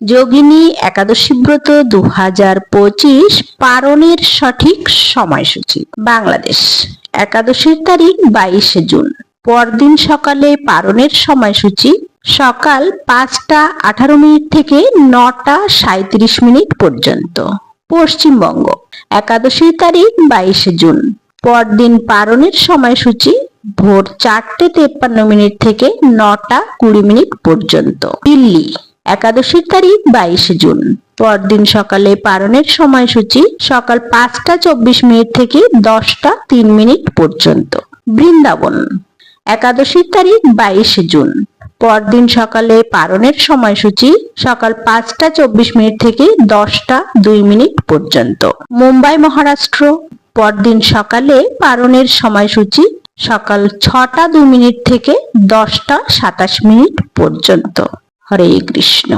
যোগিনী একাদশী ব্রত দু হাজার পঁচিশ পারণের সঠিক সময়সূচি, বাংলাদেশ। একাদশীর তারিখ বাইশে জুন। পরদিন সকালে পারণের সময়সূচি, সকাল পাঁচটা আঠারো মিনিট থেকে নটা সাঁত্রিশ মিনিট পর্যন্ত। পশ্চিমবঙ্গ, একাদশীর তারিখ বাইশে জুন। পরদিন পারণের সময়সূচি, ভোর চারটে তেপ্পান্ন মিনিট থেকে নটা কুড়ি মিনিট পর্যন্ত। দিল্লি একাদশীর তারিখ বাইশে জুন। পরদিন সকালে পারণের সময়সূচি সকাল পাঁচটা চব্বিশ মিনিট থেকে দশটা তিন মিনিট পর্যন্ত। বৃন্দাবন। একাদশীর তারিখ বাইশে জুন। পরদিন সকালে পারণের সময়সূচি সকাল পাঁচটা চব্বিশ মিনিট থেকে দশটা দুই মিনিট পর্যন্ত। মুম্বাই মহারাষ্ট্র। পরদিন সকালে পারণের সময়সূচি সকাল ছটা দুই মিনিট থেকে দশটা সাতাশ মিনিট পর্যন্ত। হরে কৃষ্ণ।